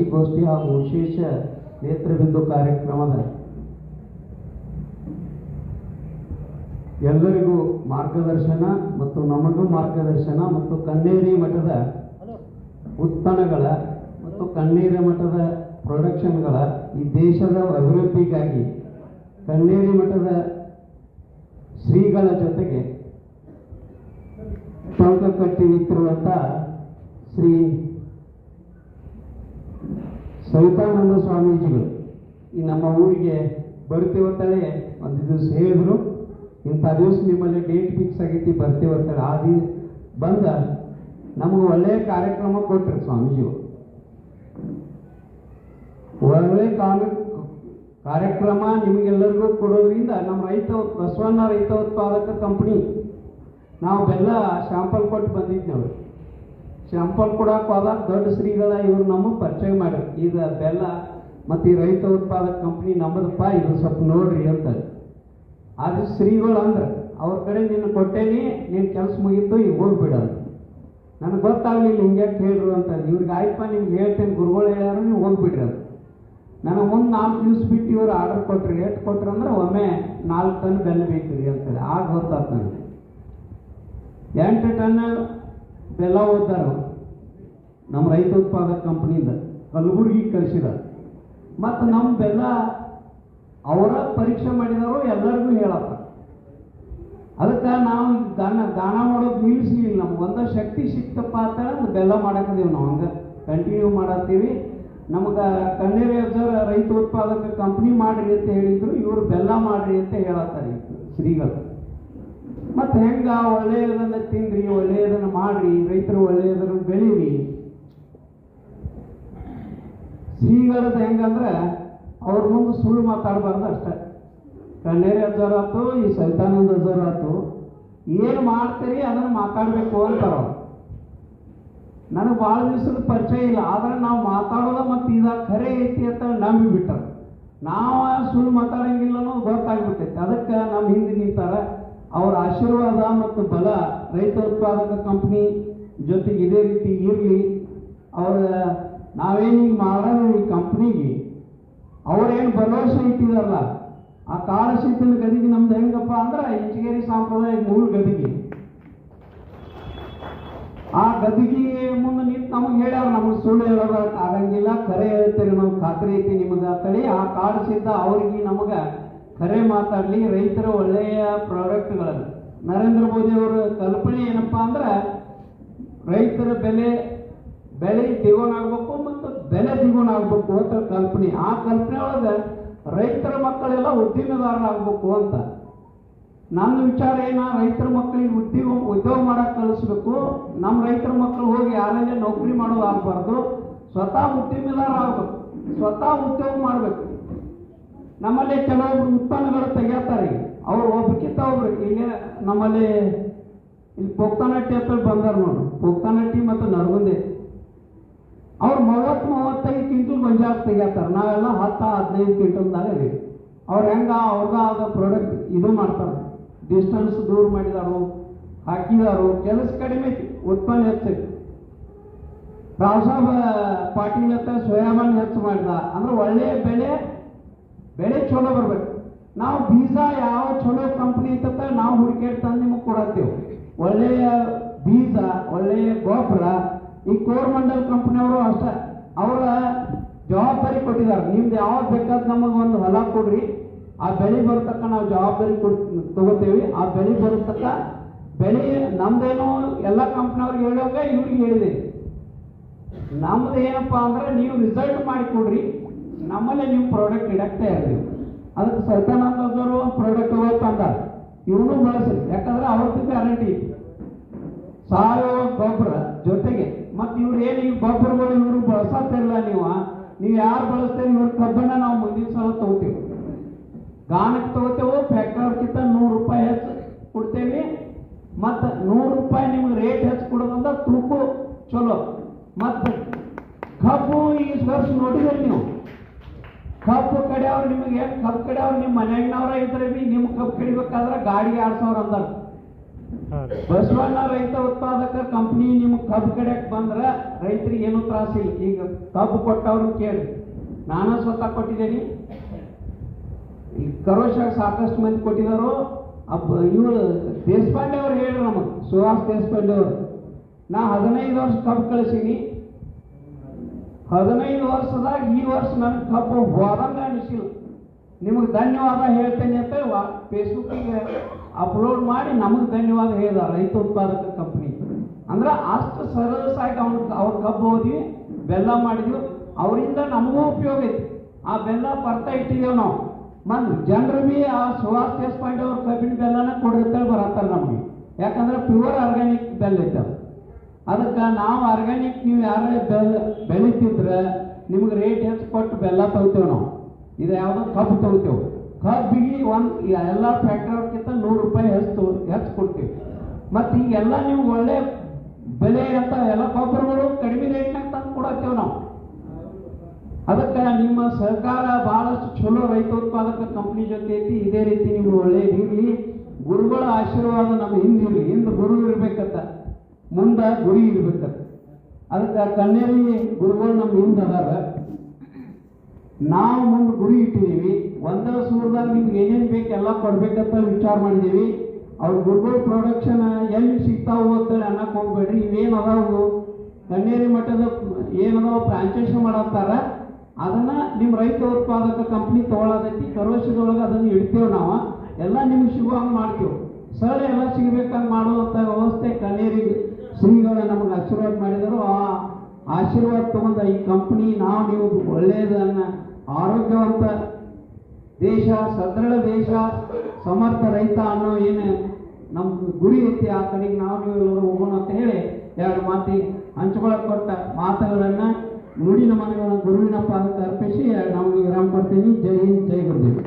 ರಸಿಗೋಷ್ಠಿ ಹಾಗೂ ವಿಶೇಷ ನೇತ್ರಬಿಂದು ಕಾರ್ಯಕ್ರಮದ ಎಲ್ಲರಿಗೂ ಮಾರ್ಗದರ್ಶನ ಮತ್ತು ನಮಗೂ ಮಾರ್ಗದರ್ಶನ ಮತ್ತು ಕಣ್ಣೇರಿ ಮಠದ ಉತ್ಪನ್ನಗಳ ಮತ್ತು ಕಣ್ಣೇರಿ ಮಠದ ಪ್ರೊಡಕ್ಷನ್ಗಳ ಈ ದೇಶದ ಅಭಿವೃದ್ಧಿಗಾಗಿ ಕಣ್ಣೇರಿ ಮಠದ ಶ್ರೀಗಳ ಜೊತೆಗೆ ಟೊಂಕ ಕಟ್ಟಿ ನಿಂತಿರುವಂಥ ಶ್ರೀ ಸವಿತಾನಂದ ಸ್ವಾಮೀಜಿಗಳು ಈ ನಮ್ಮ ಊರಿಗೆ ಬರ್ತೀವಂತೇಳಿ ಒಂದು ದಿವಸ ಹೇಳಿದ್ರು. ಇಂಥ ದಿವಸ ನಿಮ್ಮಲ್ಲಿ ಡೇಟ್ ಫಿಕ್ಸ್ ಆಗೈತಿ ಬರ್ತೀವಂತೇಳಿ ಆ ದಿನ ಬಂದ ನಮಗೆ ಒಳ್ಳೆಯ ಕಾರ್ಯಕ್ರಮ ಕೊಟ್ಟರು ಸ್ವಾಮೀಜಿಗಳು. ಒಳ್ಳೆ ಕಾಲ ಕಾರ್ಯಕ್ರಮ ನಿಮಗೆಲ್ಲರಿಗೂ ಕೊಡೋದ್ರಿಂದ ನಮ್ಮ ರೈತ, ಬಸವಣ್ಣ ರೈತ ಉತ್ಪಾದಕ ಕಂಪ್ನಿ ನಾವು ಬೆಲ್ಲ ಶಾಂಪಲ್ ಕೊಟ್ಟು ಬಂದಿದ್ದೇವೆ ಶಾಂಪಲ್ ಕೊಡಕ್ಕೆ ಹೋದಾಗ ದೊಡ್ಡ ಶ್ರೀಗಳ ಇವ್ರು ನಮಗೆ ಪರಿಚಯ ಮಾಡ್ರಿ ಈಗ ಬೆಲ್ಲ ಮತ್ತು ಈ ರೈತ ಉತ್ಪಾದಕ ಕಂಪ್ನಿ ನಮ್ಮದಪ್ಪ ಇದು ಸ್ವಲ್ಪ ನೋಡ್ರಿ ಅಂತಾರೆ ಅದು ಶ್ರೀಗಳು ಅಂದ್ರೆ, ಅವ್ರ ಕಡೆ ನಿನ್ನ ಕೊಟ್ಟೇನಿ ನಿನ್ನ ಕೆಲಸ ಮುಗೀತು, ಈಗ ಹೋಗ್ಬಿಡ ಅಂತ ನನಗೆ ಗೊತ್ತಾಗಲಿಲ್ಲ ಹಿಂಗೆ ಹೇಳ್ರು ಅಂತ. ಇವ್ರಿಗೆ ಆಯ್ತಪ್ಪ, ನಿಮ್ಗೆ ಹೇಳ್ತೇನೆ, ಗುರುಗಳು ಹೇಳ್ಯಾರು, ನೀವು ಹೋಗ್ಬಿಡ್ರಿ ಅಂತ. ನನಗೆ ಒಂದು ನಾಲ್ಕು ದಿವ್ಸ ಬಿಟ್ಟು ಇವ್ರು ಆರ್ಡರ್ ಕೊಟ್ರಿ. ರೇಟ್ ಕೊಟ್ರಿ ಅಂದ್ರೆ ಒಮ್ಮೆ ನಾಲ್ಕು ಟನ್ ಬೆಲ್ಲ ಬೇಕು ರೀ ಅಂತಾರೆ. ಆಗ ಗೊತ್ತಾಗ್ತದೆ ನನಗೆ ಎಂಟು ಟನ್ ಬೆಲ್ಲ ಓದ್ತಾರ ನಮ್ಮ ರೈತ ಉತ್ಪಾದಕ ಕಂಪ್ನಿಯಿಂದ ಕಲಬುರ್ಗಿಗೆ ಕಳಿಸಿದ. ಮತ್ತು ನಮ್ಮ ಬೆಲ್ಲ ಅವರ ಪರೀಕ್ಷೆ ಮಾಡಿದವರು ಎಲ್ಲರಿಗೂ ಹೇಳತ್ತ ಅದಕ್ಕೆ ನಾವು ಗಾನ ಗಾನ ಮಾಡೋದು ನಿಲ್ಲಿಸಲಿಲ್ಲ ನಮ್ಗೆ ಒಂದು ಶಕ್ತಿ ಸಿಕ್ತಪ್ಪ ಅಂತ ಬೆಲ್ಲ ಮಾಡಕ್ಕದೀವಿ ನಾವು. ಹಂಗೆ ಕಂಟಿನ್ಯೂ ಮಾಡತ್ತೀವಿ ನಮ್ಗೆ ಕಣ್ಣೇರಿ ರೈತ ಉತ್ಪಾದಕ ಕಂಪ್ನಿ ಮಾಡ್ರಿ ಅಂತ ಹೇಳಿದ್ರು. ಇವರು ಬೆಲ್ಲ ಮಾಡ್ರಿ ಅಂತ ಹೇಳತ್ತಾರೆ ಶ್ರೀಗಳು. ಮತ್ತೆ ಹೆಂಗ ಒಳ್ಳೆಯದನ್ನ ತಿನ್ರಿ ಒಳ್ಳೆಯದನ್ನ ಮಾಡ್ರಿ, ರೈತರು ಒಳ್ಳೆಯದನ್ನ ಬೆಳೀರಿ. ಶ್ರೀಗಳದ ಹೆಂಗಂದ್ರೆ ಅವ್ರ ಮುಂದೆ ಸುಳ್ಳು ಮಾತಾಡಬಾರ್ದು ಅಷ್ಟೇ. ಕಣ್ಣೇರಿ ಅಜ್ಜಾರ ಆತು ಈ ಸೈತಾನಂದ ಅಜ್ಜಾರ ಆತು ಏನು ಮಾಡ್ತೀರಿ ಅದನ್ನ ಮಾತಾಡಬೇಕು ಅಂತಾರ ನನಗೆ ಭಾಳ ದಿವಸದ ಪರಿಚಯ ಇಲ್ಲ, ಆದ್ರೆ ನಾವು ಮಾತಾಡೋದ ಮತ್ತು ಇದ ಖರೆ ಐತಿ ಅಂತ ನಂಬಿ ಬಿಟ್ಟರು. ನಾವು ಸುಳ್ಳು ಮಾತಾಡಂಗಿಲ್ಲ ಅನ್ನೋದು ಗೊತ್ತಾಗ್ಬಿಟ್ಟೈತಿ. ಅದಕ್ಕೆ ನಮ್ಮ ಹಿಂದೆ ನಿಂತಾರ, ಅವರ ಆಶೀರ್ವಾದ ಮತ್ತು ಬಲ ರೈತ ಉತ್ಪಾದಕ ಕಂಪ್ನಿ ಜೊತೆಗೆ ಇದೇ ರೀತಿ ಇರಲಿ. ಅವರ ನಾವೇನೀಗ ಮಾಡೋದು ಈ ಕಂಪ್ನಿಗೆ? ಅವ್ರೇನು ಭರವಸೆ ಇಟ್ಟಿದಾರಲ್ಲ? ಆ ಕಾಳಶೀತನ ಗದಿಗೆ ನಮ್ದು ಹೆಂಗಪ್ಪ ಅಂದ್ರೆ ಇಂಚಗೇರಿ ಸಾಂಪ್ರದಾಯಿಕ ಮೂಲ ಗದಿಗೆ. ಆ ಗದಿಗೆ ಮುಂದೆ ನಿಂತು ನಮಗೆ ಹೇಳ್ಯಾರ, ನಮಗೆ ಸುಳ್ಳು ಹೇಳೋದಕ್ಕೆ ಆಗಂಗಿಲ್ಲ, ಕರೆ ಹೇಳ್ತೀರಿ ನಾವು ಖಾತ್ರಿ ಐತಿ ನಿಮಗೆ ಅಂತೇಳಿ ಆ ಕಾಲಶೀತ ಅವ್ರಿಗೆ ನಮಗೆ ಕರೆ ಮಾತಾಡಲಿ, ರೈತರ ಒಳ್ಳೆಯ ಪ್ರಾಡಕ್ಟ್ಗಳನ್ನು. ನರೇಂದ್ರ ಮೋದಿ ಅವರ ಕಲ್ಪನೆ ಏನಪ್ಪಾ ಅಂದ್ರೆ ರೈತರ ಬೆಲೆ ಬೆಳೆ ಮತ್ತು ಬೆಲೆ ದ್ವಿಗುಣ ಆಗ್ಬೇಕು ಅಂತ ಕಲ್ಪನೆ. ಆ ಕಲ್ಪನೆ ಒಳಗೆ ರೈತರ ಮಕ್ಕಳೆಲ್ಲ ಉದ್ಯಮದಾರರಾಗಬೇಕು ಅಂತ. ನನ್ನ ವಿಚಾರ ಏನ? ರೈತರ ಮಕ್ಕಳಿಗೆ ಉದ್ಯೋಗ ಉದ್ಯೋಗ ಮಾಡಕ್ ಕಲಿಸ್ಬೇಕು. ನಮ್ಮ ರೈತರ ಮಕ್ಕಳು ಹೋಗಿ ಯಾರಲ್ಲೇ ನೌಕರಿ ಮಾಡೋದು ಆಗಬಾರ್ದು. ಸ್ವತಃ ಉದ್ಯಮಿದಾರ ಆಗ್ಬೇಕು. ಸ್ವತಃ ಉದ್ಯೋಗ ಮಾಡಬೇಕು. ನಮ್ಮಲ್ಲಿ ಕೆಲವೊಬ್ರು ಉತ್ಪನ್ನಗಳು ತೆಗಿಯತ್ತಾರೆ. ಅವ್ರು ಒಬ್ಬಕ್ಕಿಂತ ಒಬ್ರು ಈಗ ನಮ್ಮಲ್ಲಿ ಇಲ್ಲಿ ಪೋಕ್ತಾನಟ್ಟಿ ಅಂತ ಬಂದಾರ ನೋಡ್ರಿ ಪೋಕ್ತಾನಟ್ಟಿ ಮತ್ತು ನರಗುಂದೆ. ಅವ್ರು ಮೂವತ್ತು ಮೂವತ್ತೈದು ಕ್ವಿಂಟಲ್ ಗೊಂಜಾಳ ತೆಗಿತಾರ ನಾವೆಲ್ಲ ಹತ್ತು, ಹದಿನೈದು ಕ್ವಿಂಟಲ್ದಾಗ ಇದೀವಿ. ಅವ್ರು ಹೆಂಗ, ಅವ್ರದ ಆದ ಪ್ರಾಡಕ್ಟ್ ಇದು ಮಾಡ್ತಾರೆ. ಡಿಸ್ಟನ್ಸ್ ದೂರ ಮಾಡಿದಾರು, ಹಾಕಿದಾರು, ಕೆಲಸ ಕಡಿಮೆ ಐತಿ, ಉತ್ಪನ್ನ ಹೆಚ್ಚೈತಿ ರಾವ್ಸಾಬ್ ಪಾಟೀಲ್ ಅಂತ ಸೋಯಾಬಾನ್ ಹೆಚ್ಚು ಮಾಡಿದ. ಅಂದ್ರೆ ಒಳ್ಳೆಯ ಬೆಳೆ ಬೆಳೆ ಚಲೋ ಬರ್ಬೇಕು. ನಾವು ಬೀಜ ಯಾವ ಚಲೋ ಕಂಪ್ನಿ ಇರ್ತದ ನಾವು ಹುಡುಕಾಡಿ ತಂದು ನಿಮಗೆ ಕೊಡತ್ತೇವೆ. ಒಳ್ಳೆಯ ಬೀಜ, ಒಳ್ಳೆಯ ಗೊಬ್ಬರ ಈ ಕೋರಮಂಡಲ್ ಕಂಪ್ನಿಯವರು ಅಷ್ಟೇ ಅವರ ಜವಾಬ್ದಾರಿ ಕೊಟ್ಟಿದ್ದಾರೆ. ನಿಮ್ದು ಯಾವ್ದು ಬೇಕಾದ ನಮಗೆ ಒಂದು ಹೊಲ ಕೊಡ್ರಿ. ಆ ಬೆಳೆ ಬರತಕ್ಕ ನಾವು ಜವಾಬ್ದಾರಿ ಕೊಡ್, ತಗೋತೇವೆ. ಆ ಬೆಳೆ ಬರತಕ್ಕ ಬೆಳೆ ನಮ್ದೇನು ಎಲ್ಲ ಕಂಪ್ನಿಯವ್ರಿಗೆ ಹೇಳುವಾಗ ಇವ್ರಿಗೆ ಹೇಳಿದೆ. ನಮ್ದು ಏನಪ್ಪಾ ಅಂದ್ರೆ ನೀವು ರಿಸಲ್ಟ್ ಮಾಡಿ ಕೊಡ್ರಿ. ನಮ್ಮಲ್ಲೇ ನೀವು ಪ್ರಾಡಕ್ಟ್ ಇಡಕ್ತಾ ಇರ್ತೀವಿ ಅದಕ್ಕೆ ಸೈತಾನಂದ ಪ್ರಾಡಕ್ಟ್ ಹೋಗ್ತಂದ ಇವನು ಬಳಸಿ ಯಾಕಂದ್ರೆ ಅವ್ರದ್ದು ಗ್ಯಾರಂಟಿ ಸಾವಯವ ಗೊಬ್ಬರ. ಇವ್ರು ಬಳಿ ಇವರು ಬಳಸತ್ತಿರಲ್ಲ ನೀವು? ನೀವು ಯಾರು ಬಳಸ್ತೀರಿ? ಇವ್ರ ಕಬ್ಬನ್ನ ನಾವು ಮುಂದಿನ ಸಲ ತಗೋತೀವಿ. ಗಾನಕ್ಕೆ ತಗೋತೇವೆ ಕಿತ್ತ ನೂರು ರೂಪಾಯಿ ಹೆಚ್ಚು ಕೊಡ್ತೇವಿ. ಮತ್ತು ನೂರು ರೂಪಾಯಿ ನಿಮ್ಗೆ ರೇಟ್ ಹೆಚ್ಚು ಕೊಡೋದಂತ ತೂಕು ಚಲೋ. ಮತ್ತು ಕಬ್ಬು ಈ ವರ್ಷ ನೋಡಿದ್ರೆ ನೀವು? ಕಬ್ಬು ಕಡೆಯವ್ರು ನಿಮಗೆ, ಕಬ್ಬು ಕಡೆಯವ್ರು ನಿಮ್ಮ ಮನೆಯಾಗಿನವ್ರ ಇದ್ರೆ ಬಿ ನಿಮ್ಮ ಕಬ್ಬು ಕಡಿಬೇಕಾದ್ರೆ ಗಾಡಿಗೆ ಎರಡು ಸಾವಿರ ಬಸವಣ್ಣ ರೈತ ಉತ್ಪಾದಕ ಕಂಪ್ನಿ ನಿಮ್ ಕಬ್ಬು ಕಡೆಕ್ ಬಂದ್ರ ರೈತರಿಗೆ ಏನು ತ್ರಾಸಿಲ್ಲ ಈಗ ಕಬ್ಬು ಕೊಟ್ಟವ್ರನ್ನ ಕೇಳಿ. ನಾನು ಸ್ವತಃ ಕೊಟ್ಟಿದ್ದೇನೆ. ಈ ಕರೋಶಾಗ ಸಾಕಷ್ಟು ಮಂದಿ ಕೊಟ್ಟಿದಾರು ಇವರು ದೇಶಪಾಂಡೆ ಅವ್ರು ಹೇಳ್ರಿ ನಮಗೆ. ಸುಹಾಸ್ ದೇಶಪಾಂಡೆ ಅವರು. ನಾ ಹದಿನೈದು ವರ್ಷ ಕಬ್ಬು ಕಳಿಸೀನಿ. ಹದಿನೈದು ವರ್ಷದಾಗ ಈ ವರ್ಷ ನನಗೆ ಕಬ್ಬು ಹೋದಂಗ ಅನಿಸಿಲ್ಲ. ನಿಮಗೆ ಧನ್ಯವಾದ ಹೇಳ್ತೇನೆ ಅಂತ ಫೇಸ್ಬುಕ್ಕಿಗೆ ಅಪ್ಲೋಡ್ ಮಾಡಿ ನಮಗೆ ಧನ್ಯವಾದ ಹೇಳಿದ ರೈತ ಉತ್ಪಾದಕ ಕಂಪ್ನಿ. ಅಂದ್ರೆ ಅಷ್ಟು ಸರಳಸಾಗಿ ಅವ್ನ ಅವ್ರ ಕಬ್ಬು ಹೋದ್ವಿ ಬೆಲ್ಲ ಮಾಡಿದ್ವಿ. ಅವರಿಂದ ನಮಗೂ ಉಪಯೋಗ ಐತಿ. ಆ ಬೆಲ್ಲ ಬರ್ತಾ ಇಟ್ಟಿದ್ದೇವೆ ನಾವು. ಮನ್ ಜನರು ಬಿ ಆ ಸುಹಾಸ್ ದೇಶಪಾಂಡೆ ಅವ್ರ ಕಬ್ಬಿನ ಬೆಲ್ಲನ ಕೊಡಿರ್ತಾರೆ ಬರತ್ತಾರೆ ನಮಗೆ. ಯಾಕಂದ್ರೆ ಪ್ಯೂರ್ ಆರ್ಗ್ಯಾನಿಕ್ ಬೆಲ್ಲ ಐತೆ ಅದು. ಅದಕ್ಕೆ ನಾವು ಆರ್ಗ್ಯಾನಿಕ್ ನೀವು ಯಾರೇ ಬೆಲ್ಲ ಬೆಳಿತಿದ್ರೆ ನಿಮ್ಗೆ ರೇಟ್ ಹೆಚ್ಚು ಕೊಟ್ಟು ಬೆಲ್ಲ ತಗೋತೇವೆ ನಾವು. ಇದು ಯಾವುದು ಕಬ್ಬು ತಗೋತೇವೆ ಕಬ್ಬಿಗೆ ಒಂದು ಎಲ್ಲ ಫ್ಯಾಕ್ಟ್ರಿಗಿಂತ ನೂರು ರೂಪಾಯಿ ಹೆಚ್ಚು ಹೆಚ್ಚು ಕೊಡ್ತೀವಿ. ಮತ್ತು ಈಗೆಲ್ಲ ನೀವು ಒಳ್ಳೆ ಬೆಲೆ ಅಂತ ಎಲ್ಲ ಗೊಬ್ಬರಗಳು ಕಡಿಮೆ ರೇಟ್ನಾಗ ತಂದು ಕೊಡತ್ತೇವೆ ನಾವು. ಅದಕ್ಕೆ ನಿಮ್ಮ ಸರ್ಕಾರ ಬಹಳಷ್ಟು ಚಲೋ ರೈತ ಉತ್ಪಾದಕ ಕಂಪ್ನಿ ಜೊತೆ ಐತಿ. ಇದೇ ರೀತಿ ನಿಮ್ಗೆ ಒಳ್ಳೇದಿರಲಿ ಗುರುಗಳ ಆಶೀರ್ವಾದ ನಮ್ಮ ಹಿಂದಿರಲಿ ಹಿಂದೆ ಗುರು ಇರ್ಬೇಕಂತ. ಮುಂದೆ ಗುರಿ ಇರ್ಬೇಕಂತ. ಅದಕ್ಕೆ ಕಣ್ಣೇರಿ ಗುರುಗಳು ನಮ್ಮ ಹಿಂದೆ ಅದಾರ. ನಾವು ಮುಂದೆ ಗುರಿ ಇಟ್ಟಿದ್ದೀವಿ. ಒಂದೇ ಸೂರದಾಗ ನಿಮ್ಗೆ ಏನೇನು ಬೇಕು ಎಲ್ಲ ಕೊಡ್ಬೇಕಂತ ವಿಚಾರ ಮಾಡಿದ್ದೀವಿ. ಅವ್ರ ಗುರುಗಳು ಪ್ರೊಡಕ್ಷನ್ ಎಲ್ಲಿ ಸಿಗ್ತಾವು ಅಂತೇಳಿ ಅನ್ನಕ್ಕೆ ಹೋಗ್ಬೇಡ್ರಿ. ಇವೇನು ಅದಾವು ಕಣ್ಣೇರಿ ಮಠದ ಏನದಾವ ಫ್ರಾಂಚೈಸ್ ಮಾಡತ್ತಾರ. ಅದನ್ನ ನಿಮ್ಮ ರೈತ ಉತ್ಪಾದಕ ಕಂಪ್ನಿ ತಗೊಳ್ಳೋದೈತಿ ಕರೋಶದೊಳಗೆ ಅದನ್ನ ಇಡ್ತೇವೆ ನಾವು. ಎಲ್ಲ ನಿಮ್ಗೆ ಸಿಗುವಂಗೆ ಮಾಡ್ತೇವೆ. ಸರಳ ಎಲ್ಲ ಸಿಗಬೇಕಂತ ಮಾಡುವಂಥ ವ್ಯವಸ್ಥೆ ಕಣ್ಣೇರಿ ಶ್ರೀಗಳು ನಮಗೆ ಆಶೀರ್ವಾದ ಮಾಡಿದರು. ಆ ಆಶೀರ್ವಾದ ತಗೊಂಡ ಈ ಕಂಪ್ನಿ ನಾವು ನೀವು ಒಳ್ಳೆಯದನ್ನ ಆರೋಗ್ಯವಂತ ದೇಶ ಸದೃಢ ದೇಶ, ಸಮರ್ಥ ರೈತ ಅನ್ನೋ ಏನು ನಮ್ಮ ಗುರಿ ಐತಿ ಆ ಕಡೆಗೆ ನಾವು ನೀವು ಎಲ್ಲರೂ ಹೋಗೋಣ ಅಂತ ಹೇಳಿ ಎರಡು ಮಾತಿ ಹಂಚ್ಕೊಳಕ್ ಕೊಟ್ಟ ಮಾತುಗಳನ್ನ ನುಡಿ ನಮನಗಳ ಗುರುವಿನ ಪಾದಕ್ಕೆ ಅರ್ಪಿಸಿ ನಾವು ವಿರಾಮ ಕೊಡ್ತೀನಿ. ಜೈ ಹಿಂದ್, ಜೈ ಗುರುದೇವ್.